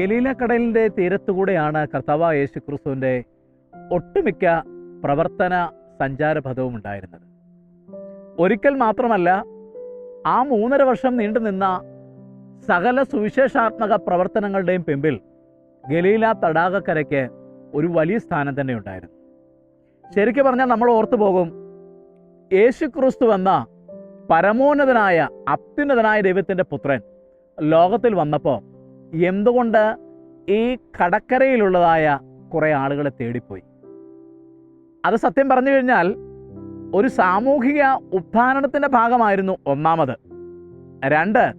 ഗലീല കടലിന്റെ തീരത്തുകൂടെയാണ് കർത്താവ് യേശു ക്രിസ്തുവിന്റെ ഒട്ടുമിക്ക പ്രവർത്തന സഞ്ചാരപഥവും ഉണ്ടായിരുന്നത്. ഒരിക്കൽ മാത്രമല്ല ആ മൂന്നര വർഷം നീണ്ടുനിന്ന സകല സുവിശേഷാത്മക പ്രവർത്തനങ്ങളുടെയും പിമ്പിൽ ഗലീല തടാകക്കരയ്ക്ക് ഒരു വലിയ സ്ഥാനം തന്നെ ഉണ്ടായിരുന്നു. ശരിക്കും പറഞ്ഞാൽ നമ്മൾ ഓർത്തു പോകും യേശു ക്രിസ്തു എന്ന പരമോന്നതനായ അത്യുന്നതനായ ദൈവത്തിന്റെ പുത്രൻ ലോകത്തിൽ വന്നപ്പോൾ എന്തുകൊണ്ട് ഈ കടക്കരയിലുള്ളതായ കുറേ ആളുകളെ തേടിപ്പോയി? അത് സത്യം പറഞ്ഞു കഴിഞ്ഞാൽ ഒരു സാമൂഹിക ഉത്ഥാനത്തിന്റെ ഭാഗമായിരുന്നു ഒന്നാമത്. രണ്ട്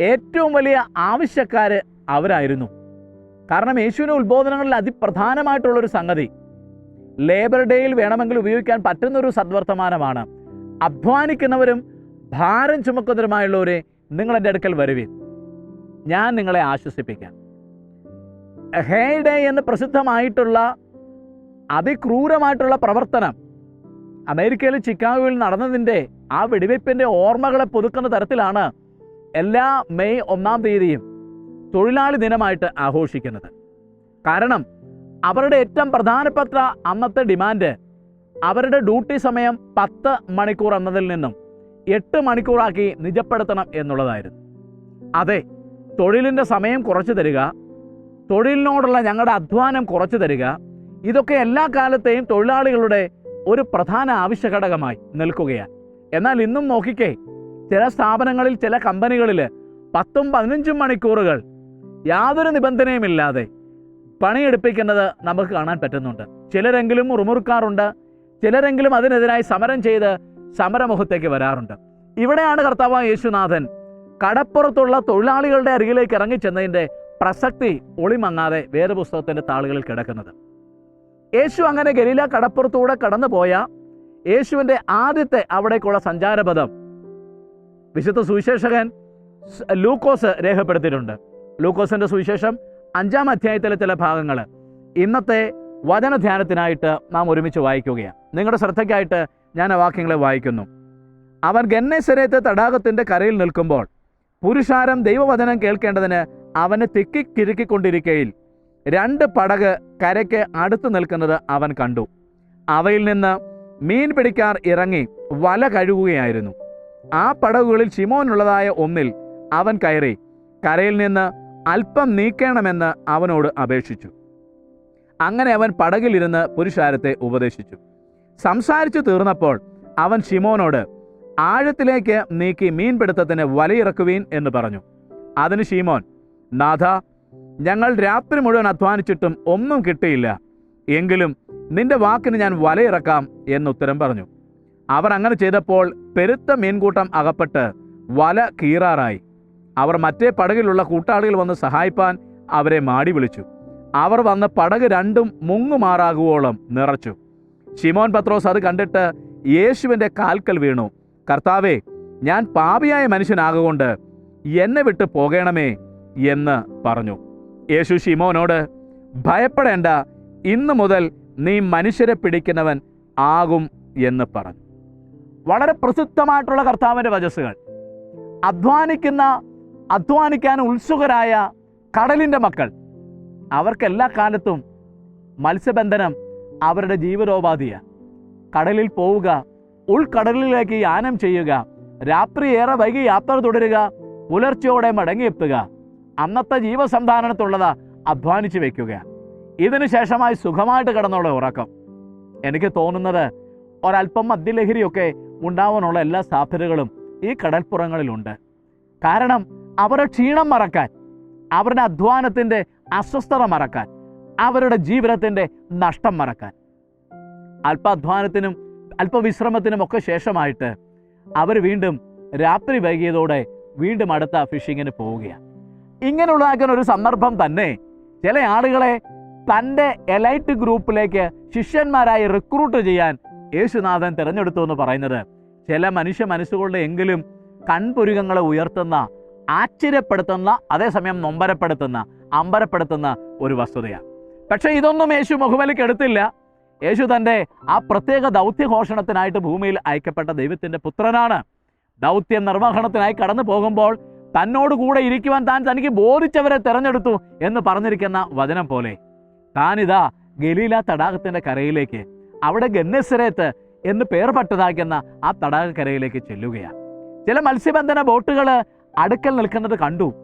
ഏറ്റവും വലിയ ആവശ്യക്കാർ അവരായിരുന്നു. കാരണം യേശുവിന്റെ ഉത്ബോധനങ്ങളിൽ അതിപ്രധാനമായിട്ടുള്ളൊരു സംഗതി ലേബർ ഡേയിൽ വേണമെങ്കിൽ ഉപയോഗിക്കാൻ പറ്റുന്ന ഒരു സദ്വർത്തമാനമാണ്. അധ്വാനിക്കുന്നവരും ഭാരം ചുമക്കുന്നവരുമായുള്ളവരെ നിങ്ങൾ എന്റെ അടുക്കൽ വരുവിൻ. ഞാൻ നിങ്ങളെ ആശ്വസിപ്പിക്കാം. ഹേഡേ എന്ന് പ്രസിദ്ധമായിട്ടുള്ള അതിക്രൂരമായിട്ടുള്ള പ്രവർത്തനം അമേരിക്കയിൽ ചിക്കാഗോയിൽ നടന്നതിന്റെ ആ വെടിവയ്പ്പിന്റെ ഓർമ്മകളെ പുതുക്കുന്ന തരത്തിലാണ് എല്ലാ മെയ് ഒന്നാം തീയതിയും തൊഴിലാളി ദിനമായിട്ട് ആഘോഷിക്കുന്നത്. കാരണം അവരുടെ ഏറ്റവും പ്രധാനപ്പെട്ട അന്നത്തെ ഡിമാൻഡ് അവരുടെ ഡ്യൂട്ടി സമയം പത്ത് മണിക്കൂർ എന്നതിൽ നിന്നും എട്ട് മണിക്കൂറാക്കി നിജപ്പെടുത്തണം എന്നുള്ളതായിരുന്നു. അതെ തൊഴിലിന്റെ സമയം കുറച്ച് തരിക തൊഴിലിനോടുള്ള ഞങ്ങളുടെ അധ്വാനം കുറച്ച് തരിക ഇതൊക്കെ എല്ലാ കാലത്തെയും തൊഴിലാളികളുടെ ഒരു പ്രധാന ആവശ്യ ഘടകമായി നിൽക്കുകയാണ്. എന്നാൽ ഇന്നും നോക്കിക്കേ ചില സ്ഥാപനങ്ങളിൽ ചില കമ്പനികളിൽ പത്തും പതിനഞ്ചും മണിക്കൂറുകൾ യാതൊരു നിബന്ധനയുമില്ലാതെ പണിയെടുപ്പിക്കുന്നത് നമുക്ക് കാണാൻ പറ്റുന്നുണ്ട്. ചിലരെങ്കിലും മുറുമുറുക്കാറുണ്ട് ചിലരെങ്കിലും അതിനെതിരായി സമരം ചെയ്ത് സമരമുഖത്തേക്ക് വരാറുണ്ട്. ഇവിടെയാണ് കർത്താവ് യേശുനാഥൻ കടപ്പുറത്തുള്ള തൊഴിലാളികളുടെ അരികിലേക്ക് ഇറങ്ങിച്ചെന്നതിന്റെ പ്രസക്തി ഒളിമങ്ങാതെ വേറെ പുസ്തകത്തിന്റെ താളുകളിൽ കിടക്കുന്നത്. യേശു അങ്ങനെ ഗലീല കടപ്പുറത്തൂടെ കടന്നുപോയ യേശുവിന്റെ ആദ്യത്തെ അവിടേക്കുള്ള സഞ്ചാരപഥം വിശുദ്ധ സുവിശേഷകൻ ലൂക്കോസ് രേഖപ്പെടുത്തിയിട്ടുണ്ട്. ലൂക്കോസിന്റെ സുവിശേഷം അഞ്ചാം അധ്യായത്തിലെ ചില ഭാഗങ്ങൾ. ഇന്നത്തെ വചനധ്യാനത്തിനായിട്ട് നാം ഒരുമിച്ച് വായിക്കുകയാണ്. നിങ്ങളുടെ ശ്രദ്ധയ്ക്കായിട്ട് ഞാൻ ആ വാക്യങ്ങളെ വായിക്കുന്നു. അവൻ ഗന്നേശ്വരത്തെ തടാകത്തിന്റെ കരയിൽ നിൽക്കുമ്പോൾ പുരുഷാരം ദൈവവചനം കേൾക്കേണ്ടതിന് അവനെ തിക്കി കിരുക്കിക്കൊണ്ടിരിക്കയിൽ. രണ്ട് പടക് കരയ്ക്ക് അടുത്ത് നിൽക്കുന്നത് അവൻ കണ്ടു. അവയിൽ നിന്ന് മീൻ പിടിക്കാർ ഇറങ്ങി വല കഴുകുകയായിരുന്നു. ആ പടകുകളിൽ ശിമോനുള്ളതായ ഒന്നിൽ അവൻ കയറി കരയിൽ നിന്ന് അല്പം നീക്കണമെന്ന് അവനോട് അപേക്ഷിച്ചു. അങ്ങനെ അവൻ പടകിലിരുന്ന് പുരുഷാരത്തെ ഉപദേശിച്ചു. സംസാരിച്ചു തീർന്നപ്പോൾ അവൻ ഷിമോനോട് ആഴത്തിലേക്ക് നീക്കി മീൻപിടുത്തത്തിന് വലയിറക്കുവീൻ എന്ന് പറഞ്ഞു. അതിന് ഷീമോൻ നാഥ ഞങ്ങൾ രാത്രി മുഴുവൻ അധ്വാനിച്ചിട്ടും ഒന്നും കിട്ടിയില്ല. എങ്കിലും നിന്റെ വാക്കിന് ഞാൻ വലയിറക്കാം എന്ന് ഉത്തരം പറഞ്ഞു. അവർ അങ്ങനെ ചെയ്തപ്പോൾ പെരുത്ത മീൻകൂട്ടം അകപ്പെട്ട് വല കീറാറായി. അവർ മറ്റേ പടകിലുള്ള കൂട്ടാളികൾ വന്ന് സഹായിപ്പാൻ അവരെ മാടി വിളിച്ചു. അവർ വന്ന് പടക് രണ്ടും മുങ്ങുമാറാകുവോളം നിറച്ചു. ഷിമോൻ പത്രോസ് അത് കണ്ടിട്ട് യേശുവിന്റെ കാൽക്കൽ വീണു. കർത്താവേ ഞാൻ പാപിയായ മനുഷ്യനാകൊണ്ട് എന്നെ വിട്ട് പോകണമേ എന്ന് പറഞ്ഞു. യേശു ഷിമോനോട് ഭയപ്പെടേണ്ട ഇന്നു മുതൽ നീ മനുഷ്യരെ പിടിക്കുന്നവൻ ആകും എന്ന് പറഞ്ഞു. വളരെ പ്രസിദ്ധമായിട്ടുള്ള കർത്താവിന്റെ വചസ്സുകൾ. അധ്വാനിക്കുന്ന അധ്വാനിക്കാൻ ഉത്സുകരായ കടലിന്റെ മക്കൾ. അവർക്ക് എല്ലാ കാലത്തും മത്സ്യബന്ധനം അവരുടെ ജീവിതോപാധിയാണ് കടലിൽ പോവുക ഉൾക്കടലിലേക്ക് യാനം ചെയ്യുക. രാത്രി ഏറെ വൈകി യാത്ര തുടരുക. പുലർച്ചയോടെ മടങ്ങിയെത്തുക. അന്നത്തെ ജീവസന്ധാനത്തുള്ളത് അധ്വാനിച്ചു വെക്കുക. ഇതിനു ശേഷമായി സുഖമായിട്ട് കിടന്നുള്ള ഉറക്കം. എനിക്ക് തോന്നുന്നത് ഒരല്പം മദ്യലഹരിയൊക്കെ ഉണ്ടാവാനുള്ള എല്ലാ സാധ്യതകളും ഈ കടൽപ്പുറങ്ങളിലുണ്ട്. കാരണം അവരുടെ ക്ഷീണം മറക്കാൻ അവരുടെ അധ്വാനത്തിന്റെ അസ്വസ്ഥത മറക്കാൻ അവരുടെ ജീവിതത്തിന്റെ നഷ്ടം മറക്കാൻ. അല്പാധ്വാനത്തിനും അല്പവിശ്രമത്തിനും ഒക്കെ ശേഷമായിട്ട് അവർ വീണ്ടും രാത്രി വൈകിയതോടെ വീണ്ടും അടുത്ത ഫിഷിങ്ങിന് പോവുകയാണ്. ഇങ്ങനെയുള്ള ഒരു സന്ദർഭം തന്നെ ചില ആളുകളെ തന്റെ എലൈറ്റ് ഗ്രൂപ്പിലേക്ക് ശിഷ്യന്മാരായി റിക്രൂട്ട് ചെയ്യാൻ യേശുനാഥൻ തിരഞ്ഞെടുത്തു എന്ന് പറയുന്നത് ചില മനുഷ്യ മനസ്സുകളുടെ എങ്കിലും കൺപുരുകങ്ങളെ ഉയർത്തുന്ന ആശ്ചര്യപ്പെടുത്തുന്ന അതേസമയം നൊമ്പരപ്പെടുത്തുന്ന അമ്പരപ്പെടുത്തുന്ന ഒരു വസ്തുതയാണ്. പക്ഷേ ഇതൊന്നും യേശു മുഖവിലേക്ക് എടുത്തില്ല. യേശു തന്റെ ആ പ്രത്യേക ദൗത്യഘോഷണത്തിനായിട്ട് ഭൂമിയിൽ അയക്കപ്പെട്ട ദൈവത്തിന്റെ പുത്രനാണ്. ദൗത്യ നിർവഹണത്തിനായി കടന്നു പോകുമ്പോൾ തന്നോട് കൂടെ ഇരിക്കുവാൻ താൻ തനിക്ക് ബോധിച്ചവരെ തെരഞ്ഞെടുത്തു എന്ന് പറഞ്ഞിരിക്കുന്ന വചനം പോലെ താനിതാ ഗലീല തടാകത്തിന്റെ കരയിലേക്ക് അവിടെ ഗന്നസരേത്ത് എന്ന് പേർ പട്ടതാക്കുന്ന ആ തടാകക്കരയിലേക്ക് ചെല്ലുകയാണ് ചില മത്സ്യബന്ധന ബോട്ടുകൾ അടുക്കൽ നിൽക്കുന്നത് കണ്ടു.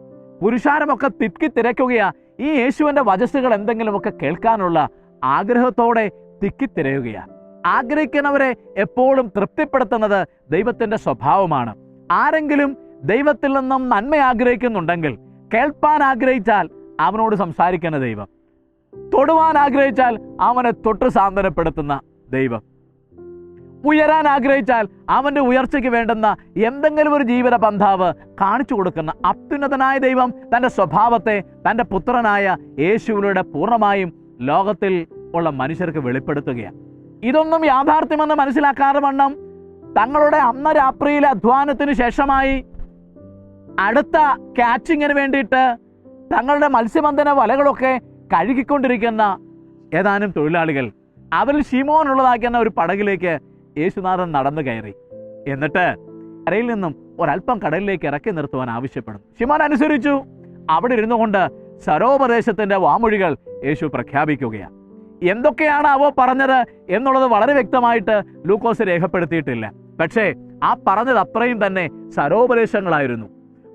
പുരുഷാരമൊക്കെ തിക്കി തിരക്കുകയാ. ഈ യേശുവിന്റെ വചസ്സുകൾ എന്തെങ്കിലുമൊക്കെ കേൾക്കാനുള്ള ആഗ്രഹത്തോടെ തിക്കിത്തിരയുകയാണ് ആഗ്രഹിക്കുന്നവരെ എപ്പോഴും തൃപ്തിപ്പെടുത്തുന്നത് ദൈവത്തിന്റെ സ്വഭാവമാണ്. ആരെങ്കിലും ദൈവത്തിൽ നിന്നും നന്മ ആഗ്രഹിക്കുന്നുണ്ടെങ്കിൽ കേൾപ്പാൻ ആഗ്രഹിച്ചാൽ അവനോട് സംസാരിക്കുന്ന ദൈവം. തൊടുവാൻ ആഗ്രഹിച്ചാൽ അവനെ തൊട്ട് സാന്ത്വനപ്പെടുത്തുന്ന ദൈവം. ഉയരാൻ ആഗ്രഹിച്ചാൽ അവന്റെ ഉയർച്ചയ്ക്ക് വേണ്ടുന്ന എന്തെങ്കിലും ഒരു ജീവിത പന്ഥാവ് കാണിച്ചു കൊടുക്കുന്ന അത്യുന്നതനായ ദൈവം തന്റെ സ്വഭാവത്തെ തന്റെ പുത്രനായ യേശുവിലൂടെ പൂർണമായും ലോകത്തിൽ ഉള്ള മനുഷ്യർക്ക് വെളിപ്പെടുത്തുകയാണ്. ഇതൊന്നും യാഥാർത്ഥ്യമെന്ന് മനസ്സിലാക്കാതെ വണ്ണം തങ്ങളുടെ അന്ന രാത്രിയിലെ അധ്വാനത്തിന് ശേഷമായി അടുത്ത കാച്ചിങ്ങിന് വേണ്ടിയിട്ട് തങ്ങളുടെ മത്സ്യബന്ധന വലകളൊക്കെ കഴുകിക്കൊണ്ടിരിക്കുന്ന ഏതാനും തൊഴിലാളികൾ അവരിൽ ഷിമോൻ ഉള്ളതാക്കുന്ന ഒരു പടകിലേക്ക് യേശുനാഥൻ നടന്നു കയറി. എന്നിട്ട് കരയിൽ നിന്നും ഒരല്പം കടലിലേക്ക് ഇറക്കി നിർത്തുവാൻ ആവശ്യപ്പെടും ഷിമോൻ അനുസരിച്ചു. അവിടെ ഇരുന്നു കൊണ്ട് സരോപദേശത്തിന്റെ വാമൊഴികൾ യേശു പ്രഖ്യാപിക്കുകയാണ്. എന്തൊക്കെയാണ് അവ പറഞ്ഞത് എന്നുള്ളത് വളരെ വ്യക്തമായിട്ട് ലൂക്കോസ് രേഖപ്പെടുത്തിയിട്ടില്ല. പക്ഷേ ആ പറഞ്ഞത് അത്രയും തന്നെ സരോപദേശങ്ങളായിരുന്നു.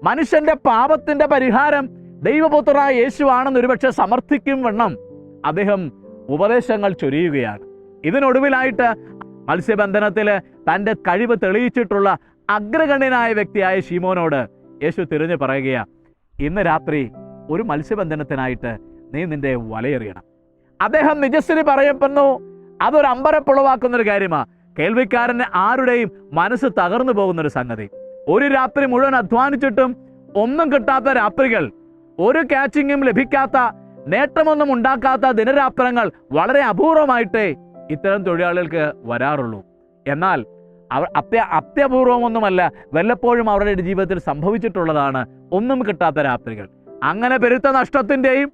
മനുഷ്യന്റെ പാപത്തിന്റെ പരിഹാരം ദൈവപുത്രനായ യേശുവാണെന്ന് ഒരുപക്ഷെ സമർത്ഥിക്കും വണ്ണം അദ്ദേഹം ഉപദേശങ്ങൾ ചൊരിയുകയാണ്. ഇതിനൊടുവിലായിട്ട് മത്സ്യബന്ധനത്തിൽ തന്റെ കഴിവ് തെളിയിച്ചിട്ടുള്ള അഗ്രഗണ്യനായ വ്യക്തിയായ ഷീമോനോട് യേശു തിരിഞ്ഞു പറയുകയാണ് ഇന്ന് രാത്രി ഒരു മത്സ്യബന്ധനത്തിനായിട്ട് നീ നിന്റെ വലയെറിയണം. അദ്ദേഹം നിജസ്ഥിതി പറയപ്പെടുന്നു അതൊരു അമ്പരപ്പുളവാക്കുന്ന ഒരു കാര്യമാണ് കേൾവിക്കാരന് ആരുടെയും മനസ്സ് തകർന്നു പോകുന്ന ഒരു സംഗതി. ഒരു രാത്രി മുഴുവൻ അധ്വാനിച്ചിട്ടും ഒന്നും കിട്ടാത്ത രാത്രികൾ ഒരു ക്യാച്ചിങ്ങും ലഭിക്കാത്ത നേട്ടമൊന്നും ഉണ്ടാക്കാത്ത ദിനരാത്രങ്ങൾ വളരെ അപൂർവമായിട്ടേ ഇത്തരം തൊഴിലാളികൾക്ക് വരാറുള്ളൂ. എന്നാൽ അവർ അത്യ അത്യപൂർവമൊന്നുമല്ല വല്ലപ്പോഴും അവരുടെ ജീവിതത്തിൽ സംഭവിച്ചിട്ടുള്ളതാണ് ഒന്നും കിട്ടാത്ത രാത്രികൾ. അങ്ങനെ പെരുത്ത നഷ്ടത്തിന്റെയും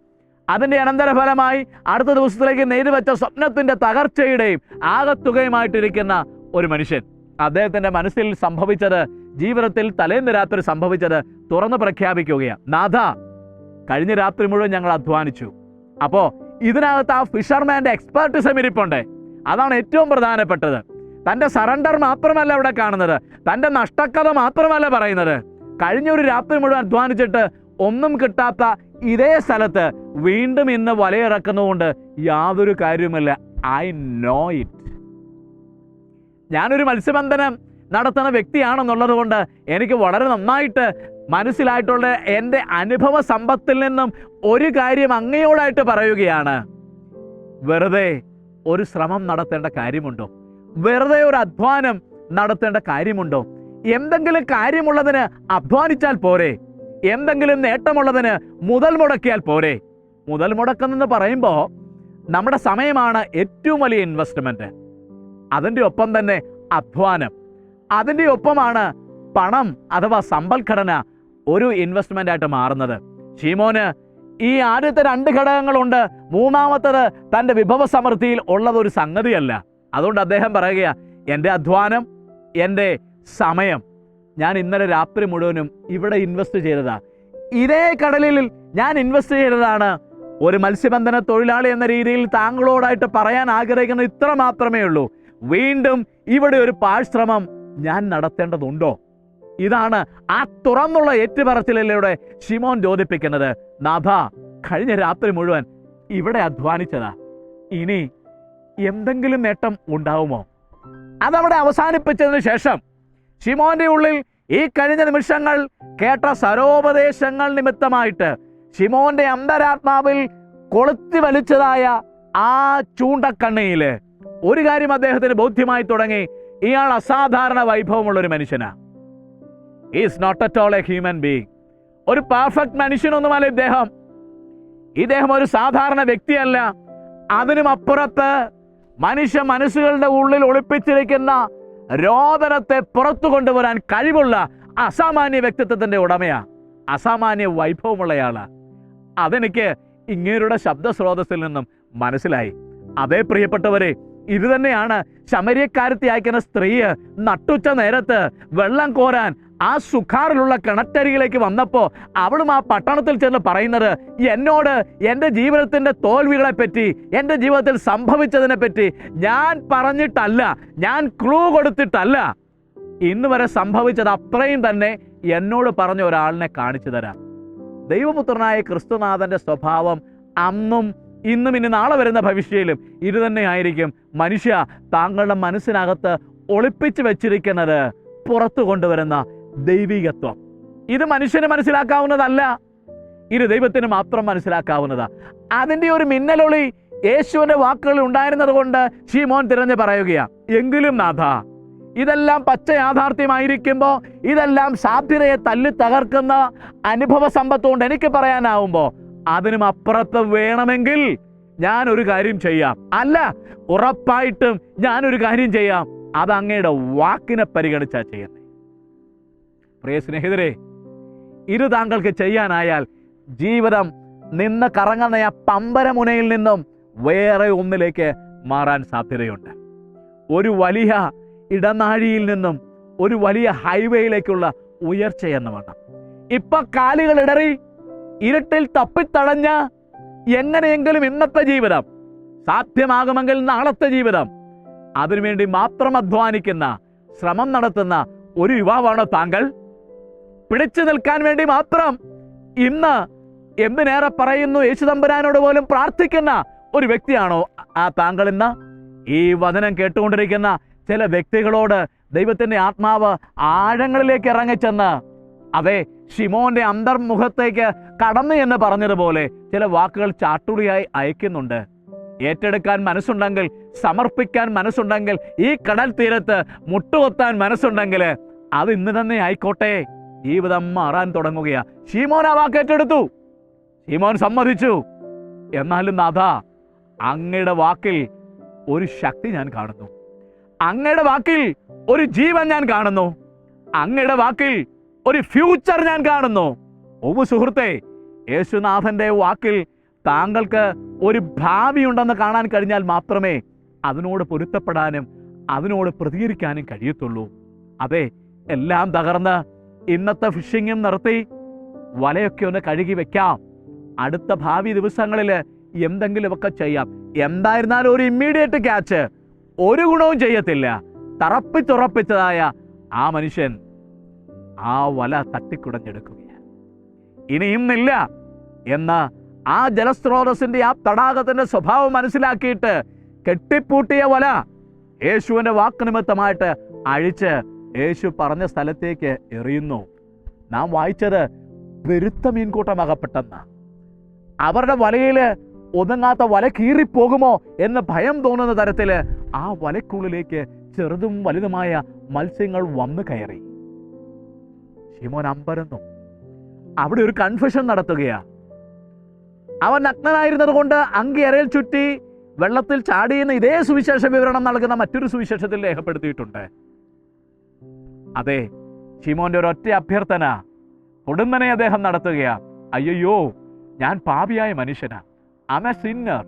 അതിന്റെ അനന്തരഫലമായി അടുത്ത ദിവസത്തിലേക്ക് നെയ്തു വെച്ച സ്വപ്നത്തിന്റെ തകർച്ചയുടെയും ആകത്തുകയുമായിട്ടിരിക്കുന്ന ഒരു മനുഷ്യൻ. അദ്ദേഹത്തിന്റെ മനസ്സിൽ സംഭവിച്ചത് ജീവിതത്തിൽ തലേന്ന് രാത്രി സംഭവിച്ചത് തുറന്നു പ്രഖ്യാപിക്കുകയാണ്. നാഥ കഴിഞ്ഞ രാത്രി മുഴുവൻ ഞങ്ങൾ അധ്വാനിച്ചു. അപ്പോൾ ഇതിനകത്ത് ആ ഫിഷർമാന്റെ എക്സ്പേർട്ടിസം ഇരിപ്പുണ്ട്. അതാണ് ഏറ്റവും പ്രധാനപ്പെട്ടത്. തന്റെ സറണ്ടർ മാത്രമല്ല ഇവിടെ കാണുന്നത്. തന്റെ നഷ്ടക്കഥ മാത്രമല്ല പറയുന്നത്. കഴിഞ്ഞ ഒരു രാത്രി മുഴുവൻ അധ്വാനിച്ചിട്ട് ഒന്നും കിട്ടാത്ത ഇതേ സ്ഥലത്ത് വീണ്ടും ഇന്ന് വലയിറക്കുന്നതുകൊണ്ട് യാതൊരു കാര്യവുമില്ല. ഐ നോ ഇറ്റ് ഞാനൊരു മത്സ്യബന്ധനം നടത്തുന്ന വ്യക്തിയാണെന്നുള്ളത് കൊണ്ട് എനിക്ക് വളരെ നന്നായിട്ട് മനസ്സിലായിട്ടുള്ള എന്റെ അനുഭവ സമ്പത്തിൽ നിന്നും ഒരു കാര്യം അങ്ങയോടായിട്ട് പറയുകയാണ്. വെറുതെ ഒരു ശ്രമം നടത്തേണ്ട കാര്യമുണ്ടോ? വെറുതെ ഒരു അധ്വാനം നടത്തേണ്ട കാര്യമുണ്ടോ? എന്തെങ്കിലും കാര്യമുള്ളതിന് അധ്വാനിച്ചാൽ പോരെ. എന്തെങ്കിലും നേട്ടമുള്ളതിന് മുതൽ മുടക്കിയാൽ പോരെ. മുതൽ മുടക്കുന്നെന്ന് പറയുമ്പോൾ നമ്മുടെ സമയമാണ് ഏറ്റവും വലിയ ഇൻവെസ്റ്റ്മെന്റ് അതിന്റെ ഒപ്പം തന്നെ അധ്വാനം. അതിന്റെ ഒപ്പമാണ് പണം അഥവാ സമ്പൽഘടന ഒരു ഇൻവെസ്റ്റ്മെന്റ് ആയിട്ട് മാറുന്നത്. ഷീമോന് ഈ ആദ്യത്തെ രണ്ട് ഘടകങ്ങളുണ്ട്. മൂന്നാമത്തത് തന്റെ വിഭവ സമൃദ്ധിയിൽ ഉള്ളത് ഒരു സംഗതിയല്ല. അതുകൊണ്ട് അദ്ദേഹം പറയുകയാണ് എന്റെ അധ്വാനം എന്റെ സമയം ഞാൻ ഇന്നലെ രാത്രി മുഴുവനും ഇവിടെ ഇൻവെസ്റ്റ് ചെയ്തതാ. ഇതേ കടലിൽ ഞാൻ ഇൻവെസ്റ്റ് ചെയ്തതാണ്. ഒരു മത്സ്യബന്ധന തൊഴിലാളി എന്ന രീതിയിൽ താങ്കളോടായിട്ട് പറയാൻ ആഗ്രഹിക്കുന്ന ഇത്ര മാത്രമേ ഉള്ളൂ. വീണ്ടും ഇവിടെ ഒരു പാഴ്ശ്രമം ഞാൻ നടത്തേണ്ടതുണ്ടോ? ഇതാണ് ആ തുറന്നുള്ള ഏറ്റുപറച്ചിലൂടെ ഷിമോൻ ചോദിപ്പിക്കുന്നത്. നാഥ കഴിഞ്ഞ രാത്രി മുഴുവൻ ഇവിടെ അധ്വാനിച്ചതാ. ഇനി എന്തെങ്കിലും നേട്ടം ഉണ്ടാവുമോ? അതവിടെ അവസാനിപ്പിച്ചതിന് ശേഷം ഷിമോന്റെ ഉള്ളിൽ ഈ കഴിഞ്ഞ നിമിഷങ്ങൾ കേട്ട സരോപദേശങ്ങൾ നിമിത്തമായിട്ട് ഷിമോന്റെ അന്തരാത്മാവിൽ കൊളുത്തി വലിച്ചതായ ആ ചൂണ്ടക്കണ്ണയിൽ ഒരു കാര്യം അദ്ദേഹത്തിന് ബോധ്യമായി തുടങ്ങി. ഇയാൾ അസാധാരണ വൈഭവമുള്ള ഒരു മനുഷ്യനാ. Is not at all a human being ഒരു പെർഫെക്റ്റ് മനുഷ്യനൊന്നുമല്ല ഇദ്ദേഹം. ഇദ്ദേഹം ഒരു സാധാരണ വ്യക്തിയല്ല. അതിനും അപ്പുറത്ത് മനുഷ്യ മനസ്സുകളുടെ ഉള്ളിൽ ഒളിപ്പിച്ചിരിക്കുന്ന രോദനത്തെ പുറത്തു കൊണ്ടുവരാൻ കഴിവുള്ള അസാമാന്യ വ്യക്തിത്വത്തിന്റെ ഉടമയാ. അസാമാന്യ വൈഭവമുള്ളയാളാ. അതെനിക്ക് ഇങ്ങേരുടെ ശബ്ദ സ്രോതസ്സിൽ നിന്നും മനസ്സിലായി. അതേ പ്രിയപ്പെട്ടവരെ ഇത് തന്നെയാണ് ശമര്യക്കാരത്തി അയക്കുന്ന സ്ത്രീ നട്ടുച്ച നേരത്ത് വെള്ളം കോരാൻ ആ സുഖാറിലുള്ള കിണറ്റരികിലേക്ക് വന്നപ്പോൾ അവളും ആ പട്ടണത്തിൽ ചെന്ന് പറയുന്നത് എന്നോട് എന്റെ ജീവിതത്തിന്റെ തോൽവികളെ പറ്റി എന്റെ ജീവിതത്തിൽ സംഭവിച്ചതിനെ പറ്റി ഞാൻ പറഞ്ഞിട്ടല്ല ഞാൻ ക്ലൂ കൊടുത്തിട്ടല്ല. ഇന്ന് വരെ സംഭവിച്ചത് അത്രയും തന്നെ എന്നോട് പറഞ്ഞ ഒരാളിനെ കാണിച്ചു തരാം. ദൈവപുത്രനായ ക്രിസ്തുനാഥന്റെ സ്വഭാവം അന്നും ഇന്നും ഇനി നാളെ വരുന്ന ഭവിഷ്യയിലും ഇത് തന്നെയായിരിക്കും മനുഷ്യ താങ്കളുടെ മനസ്സിനകത്ത് ഒളിപ്പിച്ചു വെച്ചിരിക്കുന്നത് പുറത്തു കൊണ്ടുവരുന്ന ദൈവികത്വം. ഇത് മനുഷ്യന് മനസ്സിലാക്കാവുന്നതല്ല. ഇത് ദൈവത്തിന് മാത്രം മനസ്സിലാക്കാവുന്നതാ. അതിന്റെ ഒരു മിന്നലൊളി യേശുവിന്റെ വാക്കുകളിൽ ഉണ്ടായിരുന്നത് കൊണ്ട് ഷീമോൻ തിരഞ്ഞു പറയുകയാ എങ്കിലും നാഥ ഇതെല്ലാം പച്ച യാഥാർത്ഥ്യമായിരിക്കുമ്പോൾ ഇതെല്ലാം സാധ്യതയെ തല്ലി തകർക്കുന്ന അനുഭവ സമ്പത്തുകൊണ്ട് എനിക്ക് പറയാനാവുമ്പോൾ അതിനും അപ്പുറത്ത് വേണമെങ്കിൽ ഞാൻ ഒരു കാര്യം ചെയ്യാം. അല്ല ഉറപ്പായിട്ടും ഞാൻ ഒരു കാര്യം ചെയ്യാം. അത് അങ്ങയുടെ വാക്കിനെ പരിഗണിച്ചാ ചെയ്യുന്നത് പ്രിയ സ്നേഹിതരെ ഇത് താങ്കൾക്ക് ചെയ്യാനായാൽ ജീവിതം നിന്ന് കറങ്ങുന്ന ആ പമ്പരമുനയിൽ നിന്നും വേറെ ഒന്നിലേക്ക് മാറാൻ സാധ്യതയുണ്ട്. ഒരു വലിയ ഇടനാഴിയിൽ നിന്നും ഒരു വലിയ ഹൈവേയിലേക്കുള്ള ഉയർച്ചയെന്ന് വേണം. ഇപ്പൊ കാലുകൾ ഇടറി ഇരുട്ടിൽ തപ്പിത്തടഞ്ഞ എങ്ങനെയെങ്കിലും ഇന്നത്തെ ജീവിതം സാധ്യമാകുമെങ്കിൽ നാളത്തെ ജീവിതം അതിനുവേണ്ടി മാത്രം അധ്വാനിക്കുന്ന ശ്രമം നടത്തുന്ന ഒരു യുവാവാണോ താങ്കൾ? പിടിച്ചു നിൽക്കാൻ വേണ്ടി മാത്രം ഇന്ന് എന്തിനേറെ പറയുന്നു? യേശുദമ്പുരാനോട് പോലും പ്രാർത്ഥിക്കുന്ന ഒരു വ്യക്തിയാണോ ആ താങ്കൾ ഇന്ന്? ഈ വചനം കേട്ടുകൊണ്ടിരിക്കുന്ന ചില വ്യക്തികളോട് ദൈവത്തിന്റെ ആത്മാവ് ആഴങ്ങളിലേക്ക് ഇറങ്ങിച്ചെന്ന് അതെ ഷിമോന്റെ അന്തർമുഖത്തേക്ക് കടന്നു എന്ന് പറഞ്ഞതുപോലെ ചില വാക്കുകൾ ചാട്ടുളിയായി അയക്കുന്നുണ്ട്. ഏറ്റെടുക്കാൻ മനസ്സുണ്ടെങ്കിൽ സമർപ്പിക്കാൻ മനസ്സുണ്ടെങ്കിൽ ഈ കടൽ തീരത്ത് മുട്ടുകൊത്താൻ മനസ്സുണ്ടെങ്കിൽ അത് ഇന്ന് തന്നെ ആയിക്കോട്ടെ. ജീവിതം മാറാൻ തുടങ്ങുകയാ. ഷീമോൻ ആ വാക്കേറ്റെടുത്തു ഷീമോൻ സമ്മതിച്ചു. എന്നാലും നാഥ അങ്ങയുടെ വാക്കിൽ ഒരു ശക്തി ഞാൻ കാണുന്നു. അങ്ങയുടെ വാക്കിൽ ഒരു ജീവൻ ഞാൻ കാണുന്നു. അങ്ങയുടെ വാക്കിൽ ഒരു ഫ്യൂച്ചർ ഞാൻ കാണുന്നു. ഒവു സുഹൃത്തെ യേശുനാഥന്റെ വാക്കിൽ താങ്കൾക്ക് ഒരു ഭാവി ഉണ്ടെന്ന് കാണാൻ കഴിഞ്ഞാൽ മാത്രമേ അതിനോട് പൊരുത്തപ്പെടാനും അതിനോട് പ്രതികരിക്കാനും കഴിയത്തുള്ളൂ. അതെ എല്ലാം തകർന്ന് ഇന്നത്തെ ഫിഷിങ്ങും നിർത്തി. വലയൊക്കെ ഒന്ന് കഴുകി വെക്കാം. അടുത്ത ഭാവി ദിവസങ്ങളിൽ എന്തെങ്കിലുമൊക്കെ ചെയ്യാം. എന്തായിരുന്നാലും ഒരു ഇമ്മീഡിയറ്റ് ക്യാച്ച് ഒരു ഗുണവും ചെയ്യത്തില്ല. തറപ്പിച്ചുറപ്പിച്ചതായ ആ മനുഷ്യൻ ആ വല തട്ടിക്കുടഞ്ഞെടുക്കുകയാണ്. ഇനി ഇന്നില്ല എന്ന് ആ ജലസ്രോതസ്സിന്റെ ആ തടാകത്തിന്റെ സ്വഭാവം മനസ്സിലാക്കിയിട്ട് കെട്ടിപ്പൂട്ടിയ വല യേശുവിന്റെ വാക്കുനിമിത്തമായിട്ട് അഴിച്ച് യേശു പറഞ്ഞ സ്ഥലത്തേക്ക് എറിയുന്നു. നാം വായിച്ചത് പെരുത്ത മീൻകൂട്ടം അകപ്പെട്ടെന്ന അവരുടെ വലയിൽ ഒതുങ്ങാത്ത വല കീറിപ്പോകുമോ എന്ന് ഭയം തോന്നുന്ന തരത്തിൽ ആ വലക്കുള്ളിലേക്ക് ചെറുതും വലുതുമായ മത്സ്യങ്ങൾ വന്നു കയറി. ശിമോൻ അമ്പരന്നു. അവിടെ ഒരു കൺഫ്യൂഷൻ നടത്തുകയാ. അവൻ നഗ്നനായിരുന്നത് കൊണ്ട് അങ്കി അരയിൽ ചുറ്റി വെള്ളത്തിൽ ചാടിയെന്ന് ഇതേ സുവിശേഷ വിവരണം നൽകുന്ന മറ്റൊരു സുവിശേഷത്തിൽ രേഖപ്പെടുത്തിയിട്ടുണ്ട്. അതെ ഷിമോന്റെ ഒറ്റ അഭ്യർത്ഥന. കൊടുന്നനെ അദ്ദേഹം നടത്തുകയാ. അയ്യോ ഞാൻ പാപിയായ മനുഷ്യനാ. അമ സിന്നർ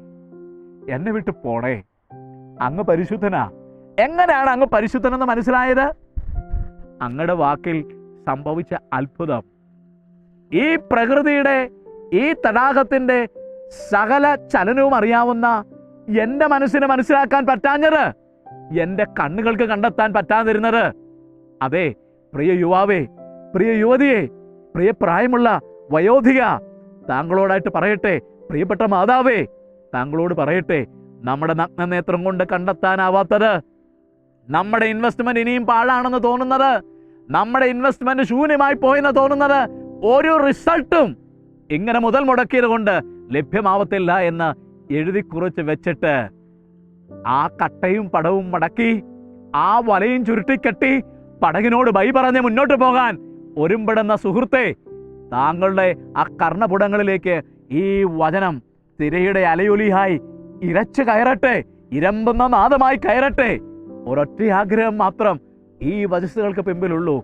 എന്നെ വിട്ട് പോണേ. അങ്ങ് പരിശുദ്ധനാ. എങ്ങനെയാണ് അങ്ങ് പരിശുദ്ധനെന്ന് മനസ്സിലായത്? അങ്ങയുടെ വാക്കിൽ സംഭവിച്ച അത്ഭുതം. ഈ പ്രകൃതിയുടെ ഈ തടാകത്തിന്റെ സകല ചലനവും അറിയാവുന്ന എന്റെ മനസ്സിന് മനസ്സിലാക്കാൻ പറ്റാഞ്ഞത് എന്റെ കണ്ണുകൾക്ക് കണ്ടെത്താൻ പറ്റാതിരുന്നത് അതെ പ്രിയ യുവാവേ പ്രിയ യുവതിയെ പ്രിയ പ്രായമുള്ള വയോധിക താങ്കളോടായിട്ട് പറയട്ടെ പ്രിയപ്പെട്ട മാതാവേ താങ്കളോട് പറയട്ടെ നമ്മുടെ നഗ്നനേത്രം കൊണ്ട് കണ്ടെത്താനാവാത്തത് നമ്മുടെ ഇൻവെസ്റ്റ്മെന്റ് ഇനിയും പാഴാണെന്ന് തോന്നുന്നത് നമ്മുടെ ഇൻവെസ്റ്റ്മെന്റ് ശൂന്യമായി പോയെന്ന് തോന്നുന്നത് ഒരു റിസൾട്ടും ഇങ്ങനെ മുതൽ മുടക്കിയത് കൊണ്ട് ലഭ്യമാവത്തില്ല എന്ന് എഴുതി കുറിച്ച് വെച്ചിട്ട് ആ കട്ടയും പടവും മടക്കി ആ വലയും ചുരുട്ടിക്കെട്ടി പടകിനോട് ബൈ പറഞ്ഞ് മുന്നോട്ട് പോകാൻ ഒരുമ്പെടുന്ന സുഹൃത്തെ താങ്കളുടെ ആ കർണപുടങ്ങളിലേക്ക് ഈ വചനം തിരയുടെ അലയൊലിയായി ഇരച്ചു കയറട്ടെ ഇരമ്പുന്ന നാദമായി കയറട്ടെ. ഒരൊറ്റ ആഗ്രഹം മാത്രം ഈ വചസ്സുകൾക്ക് പിമ്പിലുള്ളൂ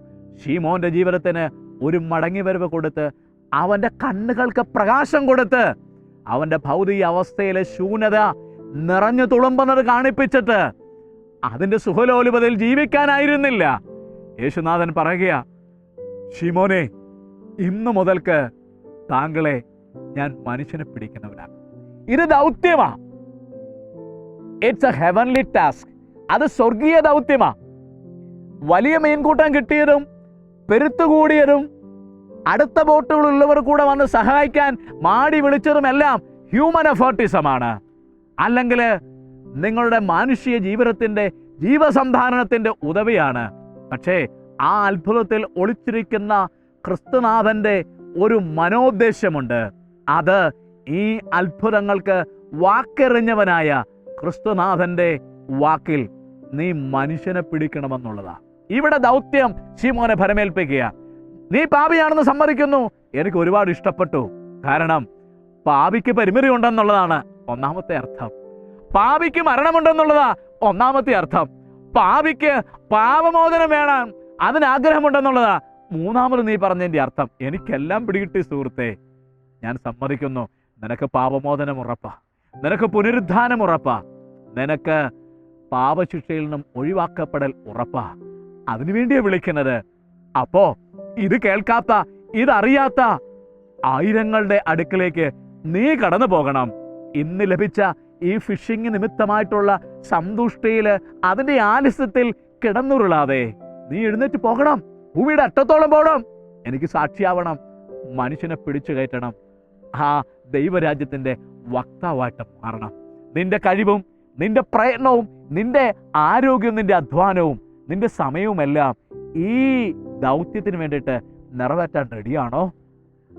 ഷീമോന്റെ ജീവിതത്തിന് ഒരു മടങ്ങിവരവ് കൊടുത്ത് അവന്റെ കണ്ണുകൾക്ക് പ്രകാശം കൊടുത്ത് അവന്റെ ഭൗതിക അവസ്ഥയിലെ ശൂന്യത നിറഞ്ഞു തുളുമ്പുന്നത് കാണിപ്പിച്ചിട്ട് അതിന്റെ സുഖലോലുപതയിൽ ജീവിക്കാനായിരുന്നില്ല. യേശുനാഥൻ പറയുകയാ ഷിമോനെ ഇന്നു മുതൽക്ക് താങ്കളെ ഞാൻ മനുഷ്യനെ പിടിക്കുന്നവനാണ് ഇത് ദൗത്യമാ. ഇറ്റ്സ് എ ഹെവൻലി ടാസ്ക് അത് സ്വർഗീയ ദൗത്യമാ. വലിയ മീൻകൂട്ടം കിട്ടിയതും പെരുത്തുകൂടിയതും അടുത്ത ബോട്ടുകളുള്ളവർ കൂടെ വന്ന് സഹായിക്കാൻ മാടി വിളിച്ചതുമെല്ലാം ഹ്യൂമൻ എഫേർട്ടിസമാണ് അല്ലെങ്കിൽ നിങ്ങളുടെ മാനുഷിക ജീവിതത്തിന്റെ ജീവസന്ധാരണത്തിന്റെ ഉദവിയാണ്. പക്ഷേ ആ അത്ഭുതത്തിൽ ഒളിച്ചിരിക്കുന്ന ക്രിസ്തുനാഥന്റെ ഒരു മനോദ്ദേശമുണ്ട്. അത് ഈ അത്ഭുതങ്ങൾക്ക് വാക്കെറിഞ്ഞവനായ ക്രിസ്തുനാഥന്റെ വാക്കിൽ നീ മനുഷ്യനെ പിടിക്കണമെന്നുള്ളതാ. ഇവിടെ ദൗത്യം ശിമോനെ ഭരമേൽപ്പിക്കുക. നീ പാപിയാണെന്ന് സമ്മതിക്കുന്നു. എനിക്ക് ഒരുപാട് ഇഷ്ടപ്പെട്ടു. കാരണം പാപിക്ക് പരിമിതി ഉണ്ടെന്നുള്ളതാണ് ഒന്നാമത്തെ അർത്ഥം. പാപിക്ക് മരണമുണ്ടെന്നുള്ളതാ ഒന്നാമത്തെ അർത്ഥം. പാപിക്ക് പാപമോചനം വേണം. അതിന് ആഗ്രഹമുണ്ടെന്നുള്ളതാ മൂന്നാമത് നീ പറഞ്ഞതിന്റെ അർത്ഥം. എനിക്കെല്ലാം പിടികിട്ടി സുഹൃത്തെ. ഞാൻ സമ്മതിക്കുന്നു. നിനക്ക് പാപമോചനം ഉറപ്പാ. നിനക്ക് പുനരുദ്ധാനം ഉറപ്പാ. നിനക്ക് പാപശിക്ഷയിൽ നിന്നും ഒഴിവാക്കപ്പെടൽ ഉറപ്പാ. അതിനുവേണ്ടിയാ വിളിക്കുന്നത്. അപ്പോ ഇത് കേൾക്കാത്ത ഇതറിയാത്ത ആയിരങ്ങളുടെ അടുക്കിലേക്ക് നീ കടന്നു പോകണം ഇന്ന് ലഭിച്ച ഈ ഫിഷിംഗ് നിമിത്തമായിട്ടുള്ള സന്തുഷ്ടിയിൽ അതിന്റെ ആലിസ്യത്തിൽ കിടന്നുരുളാതെ നീ എഴുന്നേറ്റ് പോകണം. ഭൂമിയുടെ അറ്റത്തോളം പോകണം എനിക്ക് സാക്ഷിയാവണം. മനുഷ്യനെ പിടിച്ചു കയറ്റണം. ആ ദൈവരാജ്യത്തിന്റെ വക്താവായിട്ട് മാറണം. നിന്റെ കഴിവും നിന്റെ പ്രയത്നവും നിന്റെ ആരോഗ്യവും നിന്റെ അധ്വാനവും നിന്റെ സമയവുമെല്ലാം ഈ ദൗത്യത്തിന് വേണ്ടിയിട്ട് നിറവേറ്റാൻ റെഡിയാണോ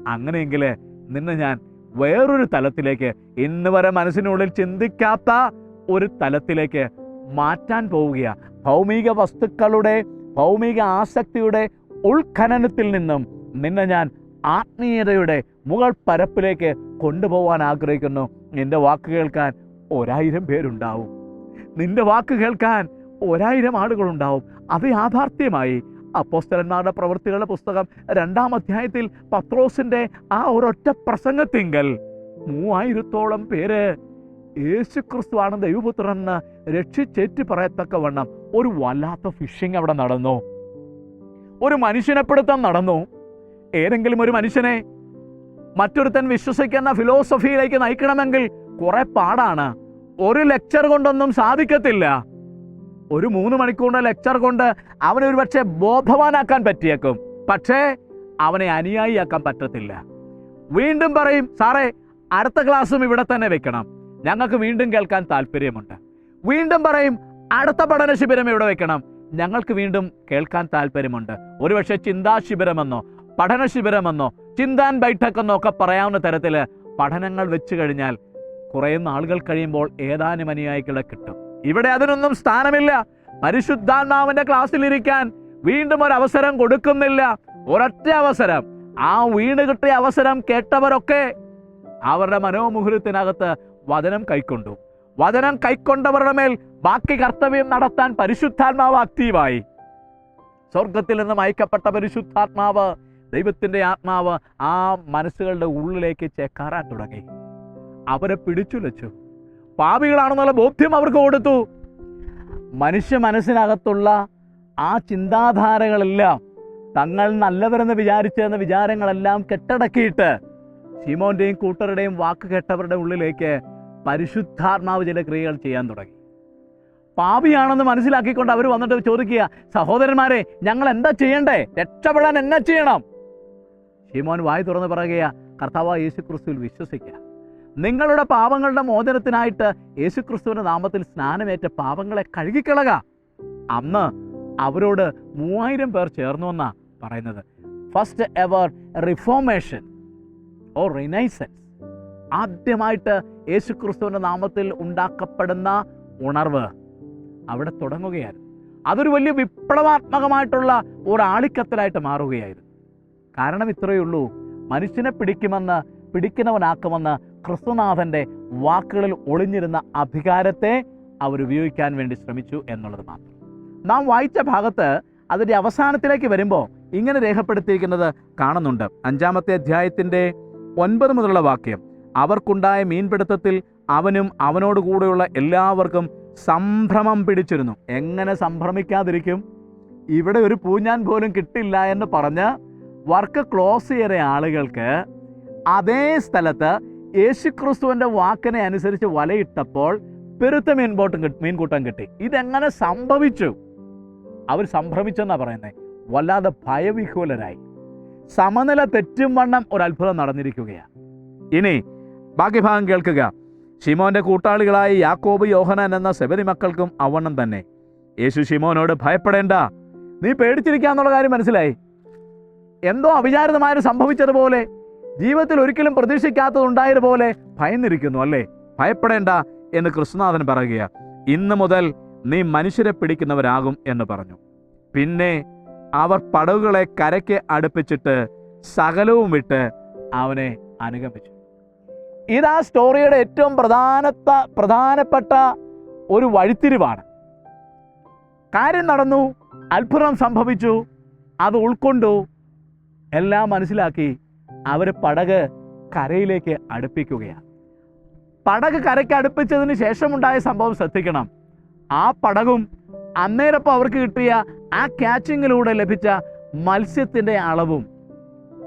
അങ്ങനെയെങ്കിൽ നിന്നെ ഞാൻ വേറൊരു തലത്തിലേക്ക് ഇന്ന് വരെ മനസ്സിനുള്ളിൽ ചിന്തിക്കാത്ത ഒരു തലത്തിലേക്ക് മാറ്റാൻ പോവുകയാണ് ഭൗമിക വസ്തുക്കളുടെ ഭൗമിക ആസക്തിയുടെ ഉൾഖനനത്തിൽ നിന്നും നിന്നെ ഞാൻ ആത്മീയതയുടെ മുകൾ പരപ്പിലേക്ക് കൊണ്ടുപോകാൻ ആഗ്രഹിക്കുന്നു. നിന്റെ വാക്ക് കേൾക്കാൻ ഒരായിരം പേരുണ്ടാവും. നിന്റെ വാക്ക് കേൾക്കാൻ ഒരായിരം ആളുകളുണ്ടാവും. അത് യാഥാർത്ഥ്യമായി അപ്പോസ്തലന്മാരുടെ പ്രവൃത്തികളുടെ പുസ്തകം രണ്ടാം അധ്യായത്തിൽ പത്രോസിന്റെ ആ ഒരൊറ്റ പ്രസംഗത്തിങ്കൽ മൂവായിരത്തോളം പേര് യേശു ക്രിസ്തുവാണ് ദൈവപുത്രനെന്ന് രക്ഷിച്ചേറ്റ് പറയത്തക്കവണ്ണം ഒരു വല്ലാത്ത ഫിഷിംഗ് അവിടെ നടന്നു. ഒരു മനുഷ്യനെപ്പെടുത്താൻ നടന്നു. ഏതെങ്കിലും ഒരു മനുഷ്യനെ മറ്റൊരുത്തൻ വിശ്വസിക്കുന്ന ഫിലോസഫിയിലേക്ക് നയിക്കണമെങ്കിൽ കുറെ പാടാണ്. ഒരു ലെക്ചർ കൊണ്ടൊന്നും സാധിക്കത്തില്ല. ഒരു മൂന്ന് മണിക്കൂറിന്റെ ലെക്ചർ കൊണ്ട് അവനെ ഒരു പക്ഷേ ബോധവാനാക്കാൻ പറ്റിയേക്കും. പക്ഷേ അവനെ അനുയായിയാക്കാൻ പറ്റത്തില്ല. വീണ്ടും പറയും സാറേ അടുത്ത ക്ലാസ്സും ഇവിടെ തന്നെ വെക്കണം. ഞങ്ങൾക്ക് വീണ്ടും കേൾക്കാൻ താല്പര്യമുണ്ട്. വീണ്ടും പറയും അടുത്ത പഠന ശിബിരം ഇവിടെ വെക്കണം. ഞങ്ങൾക്ക് വീണ്ടും കേൾക്കാൻ താല്പര്യമുണ്ട്. ഒരുപക്ഷെ ചിന്താ ശിബിരമെന്നോ പഠന ശിബിരമെന്നോ ചിന്താൻ ബൈഠക് എന്നോ ഒക്കെ പറയാവുന്ന തരത്തിൽ പഠനങ്ങൾ വെച്ച് കഴിഞ്ഞാൽ കുറേ നാളുകൾ കഴിയുമ്പോൾ ഏതാനും അനുയായികളെ കിട്ടും. ഇവിടെ അതിനൊന്നും സ്ഥാനമില്ല. പരിശുദ്ധാത്മാവിന്റെ ക്ലാസ്സിലിരിക്കാൻ വീണ്ടും ഒരു അവസരം കൊടുക്കുന്നില്ല. ഒരൊറ്റ അവസരം. ആ വീണ് കിട്ടിയ അവസരം കേട്ടവരൊക്കെ അവരുടെ മനോമുഹൂർത്തിനകത്ത് വചനം കൈക്കൊണ്ടു. വചനം കൈക്കൊണ്ടവരുടെ മേൽ ബാക്കി കർത്തവ്യം നടത്താൻ പരിശുദ്ധാത്മാവ് ആക്റ്റീവായി. സ്വർഗത്തിൽ നിന്നും അയക്കപ്പെട്ട പരിശുദ്ധാത്മാവ് ദൈവത്തിന്റെ ആത്മാവ് ആ മനസ്സുകളുടെ ഉള്ളിലേക്ക് ചേക്കാറാൻ തുടങ്ങി. അവരെ പിടിച്ചുലച്ചു. പാപികളാണെന്നുള്ള ബോധ്യം അവർക്ക് കൊടുത്തു. മനുഷ്യ മനസ്സിനകത്തുള്ള ആ ചിന്താധാരകളെല്ലാം തങ്ങൾ നല്ലവരെന്ന് വിചാരിച്ചെന്ന വിചാരങ്ങളെല്ലാം കെട്ടടക്കിയിട്ട് ശിമോന്റെയും കൂട്ടരുടെയും വാക്ക് കെട്ടവരുടെ ഉള്ളിലേക്ക് പരിശുദ്ധാത്മാവ് ചില ക്രിയകൾ ചെയ്യാൻ തുടങ്ങി. പാപിയാണെന്ന് മനസ്സിലാക്കിക്കൊണ്ട് അവർ വന്നിട്ട് ചോദിക്കുക സഹോദരന്മാരെ ഞങ്ങൾ എന്താ ചെയ്യണ്ടേ? രക്ഷപ്പെടാൻ എന്നാ ചെയ്യണം? ശിമോൻ വായി തുറന്ന് പറയുക കർത്താവ് യേശു ക്രിസ്തുവിൽ വിശ്വസിക്കുക. നിങ്ങളുടെ പാപങ്ങളുടെ മോചനത്തിനായിട്ട് യേശുക്രിസ്തുവിന്റെ നാമത്തിൽ സ്നാനമേറ്റ പാപങ്ങളെ കഴുകിക്കളക. അന്ന് അവരോട് മൂവായിരം പേർ ചേർന്നു എന്നാ പറയുന്നത്. First ever reformation or renaissance ആദ്യമായിട്ട് യേശുക്രിസ്തുവിന്റെ നാമത്തിൽ ഉണ്ടാക്കപ്പെടുന്ന ഉണർവ് അവിടെ തുടങ്ങുകയായിരുന്നു. അതൊരു വലിയ വിപ്ലവാത്മകമായിട്ടുള്ള ഒരു ആളിക്കത്തലായിട്ട് മാറുകയായിരുന്നു. കാരണം ഇത്രയേ ഉള്ളൂ. മനുഷ്യനെ പിടിക്കുമെന്ന് പിടിക്കുന്നവനാക്കുമെന്ന് ക്രിസ്തുനാഥന്റെ വാക്കുകളിൽ ഒളിഞ്ഞിരുന്ന അധികാരത്തെ അവർ ഉപയോഗിക്കാൻ വേണ്ടി ശ്രമിച്ചു എന്നുള്ളത് മാത്രം. നാം വായിച്ച ഭാഗത്ത് അതിന്റെ അവസാനത്തിലേക്ക് വരുമ്പോൾ ഇങ്ങനെ രേഖപ്പെടുത്തിയിരിക്കുന്നത് കാണുന്നുണ്ട്. അഞ്ചാമത്തെ അധ്യായത്തിന്റെ ഒൻപത് മുതലുള്ള വാക്യം അവർക്കുണ്ടായ മീൻപിടുത്തത്തിൽ അവനും അവനോട് കൂടെയുള്ള എല്ലാവർക്കും സംഭ്രമം പിടിച്ചിരുന്നു. എങ്ങനെ സംഭ്രമിക്കാതിരിക്കും? ഇവിടെ ഒരു പൂഞ്ഞാൻ പോലും കിട്ടില്ല എന്ന് പറഞ്ഞ് വർക്ക് ക്ലോസ് ചെയ്ത ആളുകൾക്ക് അതേ സ്ഥലത്ത് യേശുക്രിസ്തുവിന്റെ വാക്കിനെ അനുസരിച്ച് വലയിട്ടപ്പോൾ പെരുത്ത മീൻബോട്ടും കിട്ടി മീൻകൂട്ടം കിട്ടി. ഇതെങ്ങനെ സംഭവിച്ചു? അവർ സംഭ്രമിച്ചെന്നാണ് പറയുന്നത് വല്ലാതെ ഭയവിഹുലരായി സമനില തെറ്റും വണ്ണം ഒരു അത്ഭുതം നടന്നിരിക്കുകയാണ്. ഇനി ബാക്കി ഭാഗം കേൾക്കുക. ഷിമോന്റെ കൂട്ടാളികളായ യാക്കോബ് യോഹനാൻ എന്ന സെബരി മക്കൾക്കും അവണ്ണം തന്നെ. യേശു ഷിമോനോട് ഭയപ്പെടേണ്ട. നീ പേടിച്ചിരിക്കാന്നുള്ള കാര്യം മനസ്സിലായി. എന്തോ അവിചാരിതമായൊരു സംഭവിച്ചതുപോലെ ജീവിതത്തിൽ ഒരിക്കലും പ്രതീക്ഷിക്കാത്തതുണ്ടായതുപോലെ ഭയന്നിരിക്കുന്നു അല്ലേ? ഭയപ്പെടേണ്ട എന്ന് കൃഷ്ണനാഥൻ പറയുക ഇന്ന് മുതൽ നീ മനുഷ്യരെ പിടിക്കുന്നവരാകും എന്ന് പറഞ്ഞു. പിന്നെ അവർ പടവുകളെ കരയ്ക്ക് അടുപ്പിച്ചിട്ട് സകലവും വിട്ട് അവനെ അനുഗമിച്ചു. ഇത് ആ സ്റ്റോറിയുടെ ഏറ്റവും പ്രധാനത്ത പ്രധാനപ്പെട്ട ഒരു വഴിത്തിരിവാണ്. കാര്യം നടന്നു അത്ഭുതം സംഭവിച്ചു അത് ഉൾക്കൊണ്ടു എല്ലാം മനസ്സിലാക്കി അവർ പടക് കരയിലേക്ക് അടുപ്പിക്കുകയാണ്. പടക് കരയ്ക്ക് അടുപ്പിച്ചതിന് ശേഷമുണ്ടായ സംഭവം ശ്രദ്ധിക്കണം. ആ പടകും അന്നേരപ്പം അവർക്ക് കിട്ടിയ ആ ക്യാച്ചിങ്ങിലൂടെ ലഭിച്ച മത്സ്യത്തിന്റെ അളവും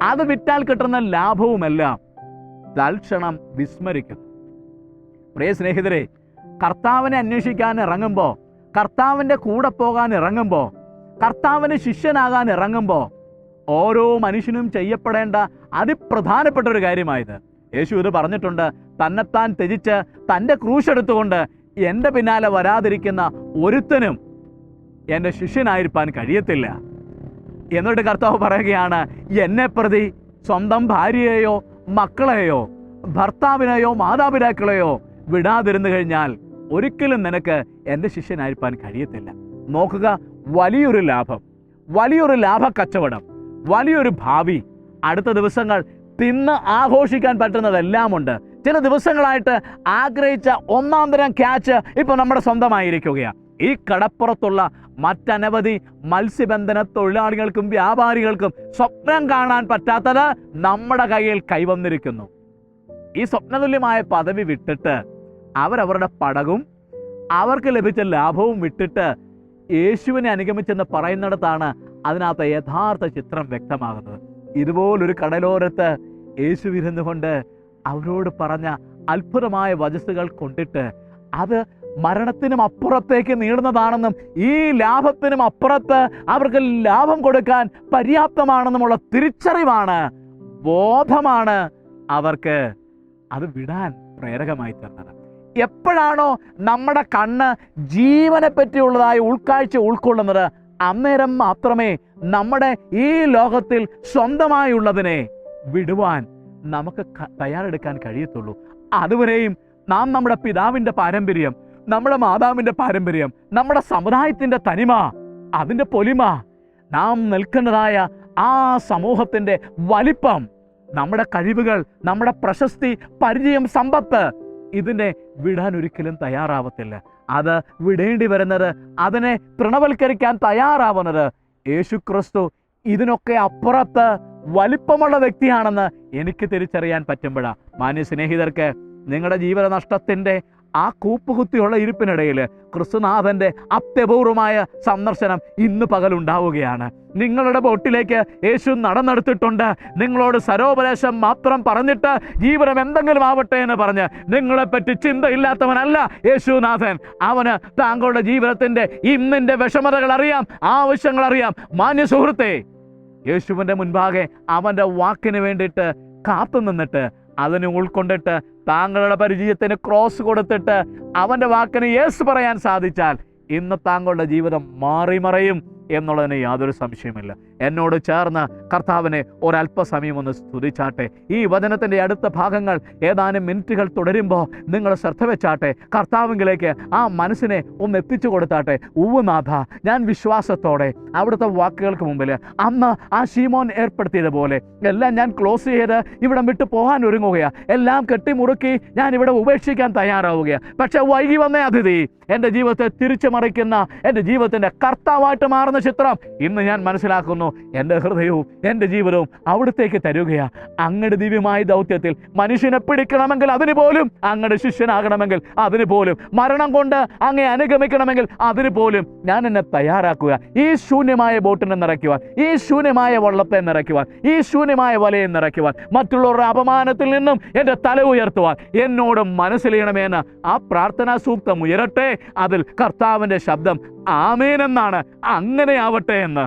അത് വിറ്റാൽ കിട്ടുന്ന ലാഭവുമെല്ലാം തൽക്ഷണം വിസ്മരിക്കും പ്രിയ സ്നേഹിതരെ കർത്താവിനെ അന്വേഷിക്കാൻ ഇറങ്ങുമ്പോൾ കർത്താവിന്റെ കൂടെ പോകാൻ ഇറങ്ങുമ്പോൾ കർത്താവിന് ശിഷ്യനാകാൻ ഇറങ്ങുമ്പോൾ ഓരോ മനുഷ്യനും ചെയ്യപ്പെടേണ്ട അതിപ്രധാനപ്പെട്ട ഒരു കാര്യമായത്. യേശു ഇത് പറഞ്ഞിട്ടുണ്ട് തന്നെത്താൻ ത്യജിച്ച് തന്റെ ക്രൂശ് എടുത്തുകൊണ്ട് എന്റെ പിന്നാലെ വരാതിരിക്കുന്ന ഒരുത്തനും എന്റെ ശിഷ്യനായിരിക്കാൻ കഴിയത്തില്ല. എന്നിട്ട് കർത്താവ് പറയുകയാണ് എന്നെ പ്രതി സ്വന്തം ഭാര്യയെയോ മക്കളെയോ ഭർത്താവിനെയോ മാതാപിതാക്കളെയോ വിടാതിരുന്നു കഴിഞ്ഞാൽ ഒരിക്കലും നിനക്ക് എന്റെ ശിഷ്യനായിരിക്കാൻ കഴിയത്തില്ല. നോക്കുക വലിയൊരു ലാഭം വലിയൊരു ലാഭ കച്ചവടം വലിയൊരു ഭാവി അടുത്ത ദിവസങ്ങൾ തിന്ന് ആഘോഷിക്കാൻ പറ്റുന്നതെല്ലാം ഉണ്ട് ചില ദിവസങ്ങളായിട്ട് ആഗ്രഹിച്ച ഒന്നാം തരം ക്യാച്ച് ഇപ്പൊ നമ്മുടെ സ്വന്തമായിരിക്കുകയാണ് ഈ കടപ്പുറത്തുള്ള മറ്റനവധി മത്സ്യബന്ധന തൊഴിലാളികൾക്കും വ്യാപാരികൾക്കും സ്വപ്നം കാണാൻ പറ്റാത്തത് നമ്മുടെ കയ്യിൽ കൈവന്നിരിക്കുന്നു. ഈ സ്വപ്നതുല്യമായ പദവി വിട്ടിട്ട് അവരവരുടെ പടകും അവർക്ക് ലഭിച്ച ലാഭവും വിട്ടിട്ട് യേശുവിനെ അനുഗമിച്ചെന്ന് പറയുന്നിടത്താണ് അതിനകത്ത് യഥാർത്ഥ ചിത്രം വ്യക്തമാകുന്നത്. ഇതുപോലൊരു കടലോരത്ത് യേശു ഇരുന്നുകൊണ്ട് അവരോട് പറഞ്ഞ അത്ഭുതമായ വചസ്സുകൾ കൊണ്ടിട്ട് അത് മരണത്തിനും അപ്പുറത്തേക്ക് നീളുന്നതാണെന്നും ഈ ലാഭത്തിനും അപ്പുറത്ത് അവർക്ക് ലാഭം കൊടുക്കാൻ പര്യാപ്തമാണെന്നുമുള്ള തിരിച്ചറിവാണ് ബോധമാണ് അവർക്ക്. അത് വിടാൻ പ്രേരകമായി തന്നത്. എപ്പോഴാണോ നമ്മുടെ കണ്ണ് ജീവനെ പറ്റിയുള്ളതായ ഉൾക്കാഴ്ച ഉൾക്കൊള്ളുന്നത് അന്നേരം മാത്രമേ നമ്മുടെ ഈ ലോകത്തിൽ സ്വന്തമായുള്ളതിനെ വിടുവാൻ നമുക്ക് തയ്യാറെടുക്കാൻ കഴിയത്തുള്ളൂ. അതുവരെയും നാം നമ്മുടെ പിതാവിന്റെ പാരമ്പര്യം നമ്മുടെ മാതാവിന്റെ പാരമ്പര്യം നമ്മുടെ സമുദായത്തിന്റെ തനിമ അതിന്റെ പൊലിമ നാം നിൽക്കുന്നതായ ആ സമൂഹത്തിന്റെ വലിപ്പം നമ്മുടെ കഴിവുകൾ നമ്മുടെ പ്രശസ്തി പരിചയം സമ്പത്ത് ഇതിനെ വിടാൻ ഒരിക്കലും തയ്യാറാവത്തില്ല. അത് വിടേണ്ടി വരുന്നത് അതിനെ തൃണവൽക്കരിക്കാൻ തയ്യാറാവുന്നത്. യേശു ക്രിസ്തു ഇതിനൊക്കെ അപ്പുറത്ത് വലിപ്പമുള്ള വ്യക്തിയാണെന്ന് എനിക്ക് തിരിച്ചറിയാൻ പറ്റുമ്പോഴാണ് മാന്യ സ്നേഹിതർക്ക് നിങ്ങളുടെ ജീവിത നഷ്ടത്തിന്റെ ആ കൂപ്പുകുത്തിയുള്ള ഇരിപ്പിനിടയിൽ ക്രിസ്തുനാഥന്റെ അത്യപൂർവമായ സന്ദർശനം ഇന്ന് പകലുണ്ടാവുകയാണ്. നിങ്ങളുടെ ബോട്ടിലേക്ക് യേശു നടന്നെടുത്തിട്ടുണ്ട്. നിങ്ങളോട് സരോപദേശം മാത്രം പറഞ്ഞിട്ട് ജീവനം എന്തെങ്കിലും ആവട്ടെ എന്ന് പറഞ്ഞ് നിങ്ങളെപ്പറ്റി ചിന്തയില്ലാത്തവനല്ല യേശുനാഥൻ. അവന് താങ്കളുടെ ജീവിതത്തിന്റെ ഇന്നിന്റെ വിഷമതകൾ അറിയാം ആവശ്യങ്ങൾ അറിയാം. മാന്യ സുഹൃത്തെ യേശുവിന്റെ മുൻപാകെ അവന്റെ വാക്കിന് വേണ്ടിയിട്ട് കാത്തു നിന്നിട്ട് അതിനെ ഉൾക്കൊണ്ടിട്ട് താങ്കളുടെ പരിചയത്തിന് ക്രോസ് കൊടുത്തിട്ട് അവന്റെ വാക്കിന് യേസ് പറയാൻ സാധിച്ചാൽ ഇന്ന് താങ്കളുടെ ജീവിതം മാറി മറയും എന്നുള്ളതിന് യാതൊരു സംശയമില്ല എന്നോട് ചേർന്ന് കർത്താവിനെ ഒരല്പസമയം ഒന്ന് സ്തുതിച്ചാട്ടെ. ഈ വചനത്തിന്റെ അടുത്ത ഭാഗങ്ങൾ ഏതാനും മിനിറ്റുകൾ തുടരുമ്പോൾ നിങ്ങൾ ശ്രദ്ധ വെച്ചാട്ടെ. കർത്താവിങ്കിലേക്ക് ആ മനസ്സിനെ ഒന്ന് എത്തിച്ചു കൊടുത്താട്ടെ. ഉവ്വനാഥ ഞാൻ വിശ്വാസത്തോടെ അവിടുത്തെ വാക്കുകൾക്ക് മുമ്പിൽ അന്ന് ആ ഷീമോൻ ഏർപ്പെടുത്തിയതുപോലെ എല്ലാം ഞാൻ ക്ലോസ് ചെയ്ത് ഇവിടെ വിട്ടു പോകാൻ ഒരുങ്ങുകയാണ് എല്ലാം കെട്ടിമുറുക്കി ഞാൻ ഇവിടെ ഉപേക്ഷിക്കാൻ തയ്യാറാവുകയാണ് പക്ഷെ വൈകി വന്ന അതിഥി എന്റെ ജീവിതത്തെ തിരിച്ചു മറിക്കുന്ന എന്റെ ജീവിതത്തിന്റെ കർത്താവായിട്ട് മാറുന്ന ചിത്രം ഇന്ന് ഞാൻ മനസ്സിലാക്കുന്നു. പറയുന്നു എന്റെ ഹൃദയവും എന്റെ ജീവിതവും അവിടത്തേക്ക് തരുകയാ. അങ്ങയുടെ ദിവ്യമായ ദൗത്യത്തിൽ മനുഷ്യനെ പിടിക്കണമെങ്കിൽ അതിന് പോലും അങ്ങയുടെ ശിഷ്യനാകണമെങ്കിൽ അതിന് പോലും മരണം കൊണ്ട് അങ്ങേ അനുഗമിക്കണമെങ്കിൽ അതിന് പോലും ഞാൻ എന്നെ തയ്യാറാക്കുക. ഈ ശൂന്യമായ ബോട്ടിനെ നിറയ്ക്കുവാൻ ഈ ശൂന്യമായ വള്ളത്തെ നിറയ്ക്കുവാൻ ഈ ശൂന്യമായ വലയെ നിറയ്ക്കുവാൻ മറ്റുള്ളവരുടെ അപമാനത്തിൽ നിന്നും എന്റെ തല ഉയർത്തുവാൻ എന്നോട് മനസ്സിലെയണമെന്ന് ആ പ്രാർത്ഥനാ സൂക്തം ഉയരട്ടെ. അതിൽ കർത്താവിന്റെ ശബ്ദം ആമേനെന്നാണ് അങ്ങനെയാവട്ടെ എന്ന്.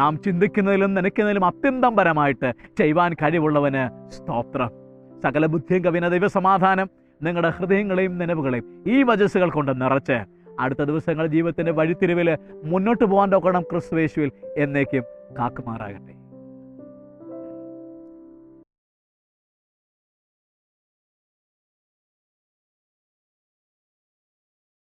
നാം ചിന്തിക്കുന്നതിലും നനയ്ക്കുന്നതിലും അത്യന്തം പരമായിട്ട് ചെയ്യുവാൻ കഴിവുള്ളവന് സ്തോത്രം. സകല ബുദ്ധിയും കവിന ദൈവസമാധാനം നിങ്ങളുടെ ഹൃദയങ്ങളെയും നനവുകളെയും ഈ വജസ്സുകൾ കൊണ്ട് നിറച്ച് അടുത്ത ദിവസങ്ങൾ ജീവിതത്തിന്റെ വഴിത്തിരിവിൽ മുന്നോട്ട് പോകാൻ നോക്കണം ക്രിസ്തുവേശുവിൽ എന്നേക്കും കാക്കുമാറാകട്ടെ.